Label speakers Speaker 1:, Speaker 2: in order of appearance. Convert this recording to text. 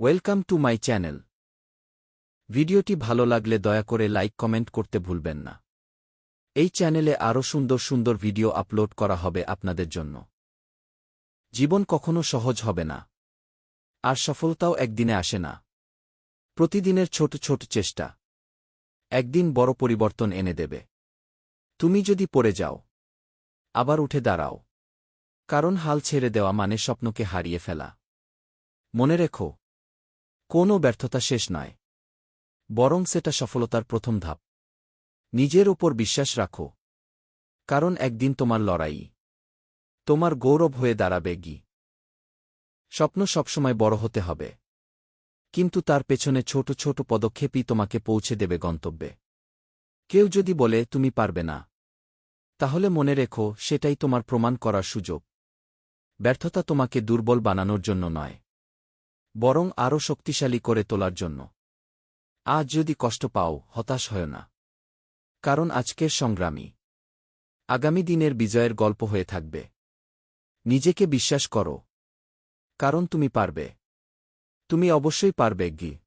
Speaker 1: Welcome to my channel. ভিডিওটি ভালো লাগলে দয়া করে লাইক কমেন্ট করতে ভুলবেন না। এই চ্যানেলে আরও সুন্দর সুন্দর ভিডিও আপলোড করা হবে আপনাদের জন্য। জীবন কখনো সহজ হবে না। আর সফলতাও একদিনে আসে না। প্রতিদিনের ছোট ছোট চেষ্টা। একদিন বড় পরিবর্তন এনে দেবে। তুমি যদি পড়ে যাও, আবার উঠে দাঁড়াও। কারণ হাল ছেড়ে দেওয়া মানে স্বপ্নকে হারিয়ে ফেলা। মনে রেখো কোনো ব্যর্থতা শেষ নয়। বরং সেটা সফলতার প্রথম ধাপ। নিজের ওপর বিশ্বাস রাখো। কারণ একদিন তোমার লড়াই। তোমার গৌরব হয়ে দাঁড়াবে গি। স্বপ্ন সবসময় বড় হতে হবে। কিন্তু তার পেছনে ছোট ছোট পদক্ষেপই তোমাকে পৌঁছে দেবে গন্তব্যে। কেউ যদি বলে, তুমি পারবে না। তাহলে মনে রেখো, সেটাই তোমার প্রমাণ করার সুযোগ। ব্যর্থতা তোমাকে দুর্বল বানানোর জন্য নয়। বরং আরও শক্তিশালী করে তোলার জন্য। আজ যদি কষ্ট পাও, হতাশ হয় না। কারণ আজকের সংগ্রামী। আগামী দিনের বিজয়ের গল্প হয়ে থাকবে। নিজেকে বিশ্বাস করো। কারণ তুমি পারবে। তুমি অবশ্যই পারবে, গি।